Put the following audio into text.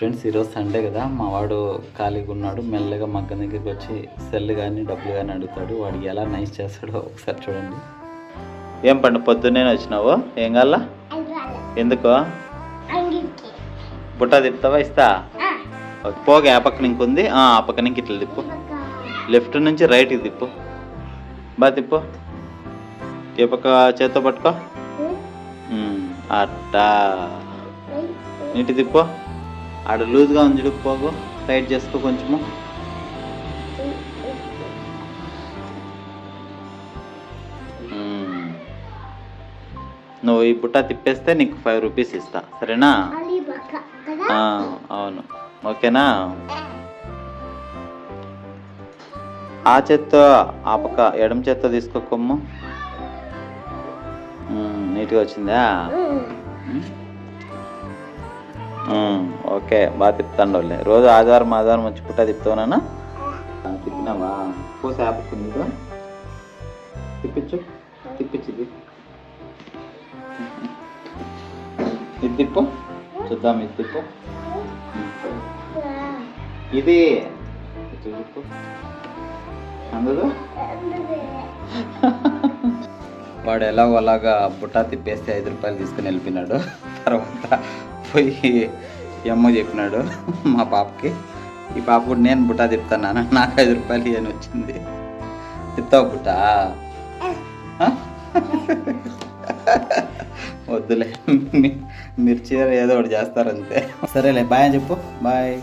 Friends ఈరోజు Sunday కదా మా వాడు ఖాళీగా ఉన్నాడు. మెల్లగా మగ్గ దగ్గరికి వచ్చి సెల్ కానీ డబ్బులు కానీ అడుగుతాడు. వాడు ఎలా నైస్ చేస్తాడో ఒకసారి చూడండి. ఏం పండు పొద్దున్నే వచ్చినావు ఏం కావాలా? ఎందుకో? బుట్ట తిప్పుతావా? ఇస్తా? పోగా ఆ పక్కన ఇంకుంది ఆ ఆ పక్కన ఇంక ఇట్లా తిప్పు. లెఫ్ట్ నుంచి రైట్కి తిప్పు. బాగా తిప్పు. ఏ పక్క చేత్తో పట్టుకో. అట్టా. నీటి తిప్పు. ఆడ లూజ్గా ఉంది చూడు పోగు టైట్ చేసుకో కొంచెము. నువ్వు ఈ బుట్ట తిప్పేస్తే నీకు ఫైవ్ రూపీస్ ఇస్తా. సరేనా? అవును. ఓకేనా? ఆ చేత్తో ఆ పక్క ఎడమ చేత్తో తీసుకో కొమ్ము. ఉమ్, నీట్గా వచ్చిందా? ఓకే బాగా తిప్పుతాండోలే రోజు ఆదివారం ఆదివారం వచ్చి పుట్ట తిప్పుతావునా తిప్పినావా పోసి ఆపుకుంది తిప్పించు. తిప్పించు ఇది. ఇది తిప్పు. చూద్దాం ఇది తిప్పు. ఇది. ఇటు అందదు? వాడు ఎలాగోలాగా బుట్టా తిప్పేస్తే ఐదు రూపాయలు తీసుకుని వెళ్ళిపోయినాడు. తర్వాత పోయి అమ్మ చెప్పినాడు మా పాపకి. ఈ పాప కూడా నేను బుట్టా తిప్పుతాను నాకు ఐదు రూపాయలు ఇవన్నీ వచ్చింది. తిప్తావు బుట్టా? వద్దులే. మీ- చీర ఏదో ఒకటి చేస్తారంతే. సరేలే బాయ్ అని చెప్పు. బాయ్.